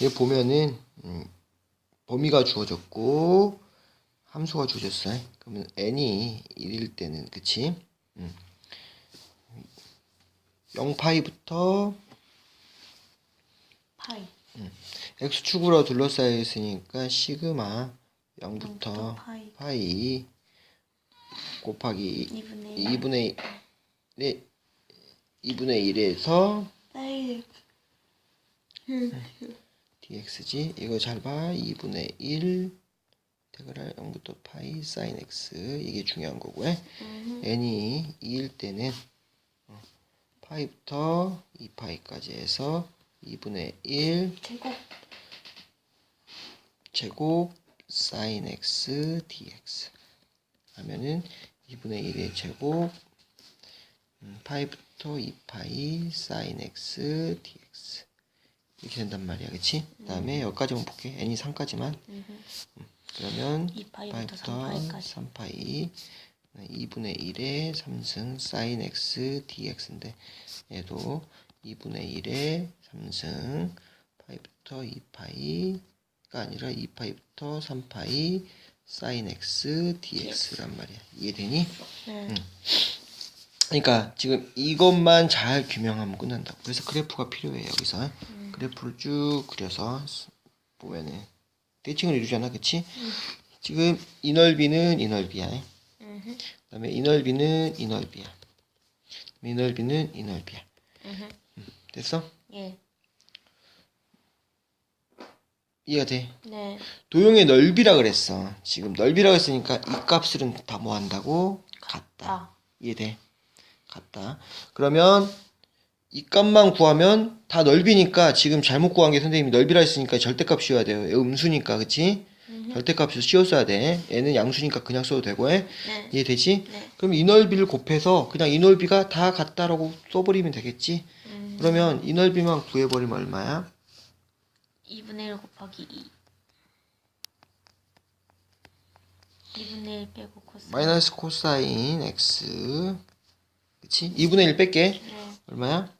여기 보면은 음, 범위가 주어졌고 함수가 주어졌어요. 그러면 n이 1일 때는 그치? 음. 0파이부터 파이. x축으로 둘러싸여 있으니까 시그마 0부터 0부터 파이. 파이 곱하기 2분의 2분의 1에 2분의 1에서 파이. Dx지 이거 잘 봐. 2분의 1 인테그랄 0부터 파이 사인 x 이게 중요한 거고 요. n이 2일 때는 어, 파이부터 2파이까지 해서 2분의 1 제곱. 제곱 사인 x dx 하면은 2분의 1의 제곱 음, 파이부터 2파이 사인 x dx 이렇게 된단 말이야 그치? 그 다음에 여기까지 만 볼게 n이 3까지만 그러면 2파이부터 파이부터 3파이까지. 3파이 2분의 1의 3승 사인 x dx인데 얘도 2분의 1의 3승 파이부터 2파이가 아니라 2파이부터 3파이 사인 x dx란 말이야 이해되니? 네. 그러니까 지금 이것만 잘 규명하면 끝난다고. 그래서 그래프가 필요해 여기서 그래프를 쭉 그려서 보면은 대칭을 이루잖아, 그치? 지금 이 넓이는 이 넓이야. 음흠. 그다음에 이 넓이는 이 넓이야. 이 넓이는 이 넓이야. 음흠. 됐어? 예. 이해가 돼? 네. 도형의 넓이라 그랬어. 지금 넓이라고 했으니까 이 값들은 다 뭐 한다고? 같다. 아. 이해돼? 같다. 그러면 이 값만 구하면 다 넓이니까 지금 잘못 구한 게 선생님이 넓이라 했으니까 절대값 씌워야 돼요. 얘 음수니까 그치? 절대값을 씌웠어야 돼. 얘는 양수니까 그냥 써도 되고 해. 네. 이해되지? 네. 그럼 이 넓이를 곱해서 그냥 이 넓이가 다 같다라고 써버리면 되겠지? 음. 그러면 이 넓이만 구해버리면 얼마야? 2분의 1 곱하기 2. 2분의 1 빼고 코스. 마이너스 코사인 x 그치? 2분의 1 뺄게. 네. 얼마야?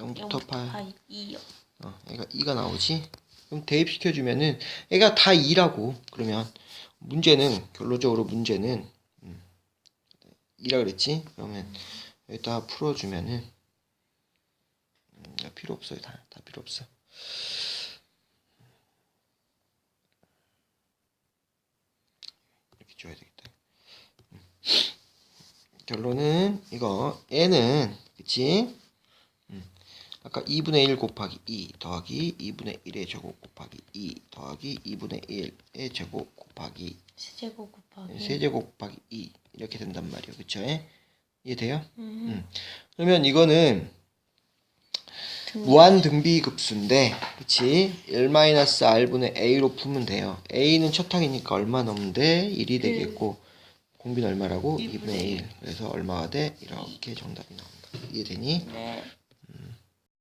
0부터 0부터 8. 파이 2요. 어, 얘가 2가 나오지? 그럼 대입시켜주면은 얘가 다 2라고 그러면 문제는 결론적으로 문제는 음, 2라 그랬지? 그러면 여기다 풀어주면은 음, 야, 필요 없어요 다, 다 필요 없어 이렇게 줘야 되겠다 음. 결론은 이거 얘는 그치? 아까 2분의 1 곱하기 2 더하기 2분의 1의 제곱 곱하기 2 더하기 2분의 1의 제곱 곱하기 세제곱 곱하기. 세제곱 곱하기 2 이렇게 된단 말이에요. 그쵸? 예? 이해돼요? 음. 그러면 이거는 등- 무한 등비 급수인데 그치? 1-r분의 a로 풀면 돼요. a는 첫 항이니까 얼마 돼? 1이 되겠고 공비는 얼마라고? 2분의 1 그래서 얼마가 돼? 이렇게 정답이 나온다. 이해되니? 네.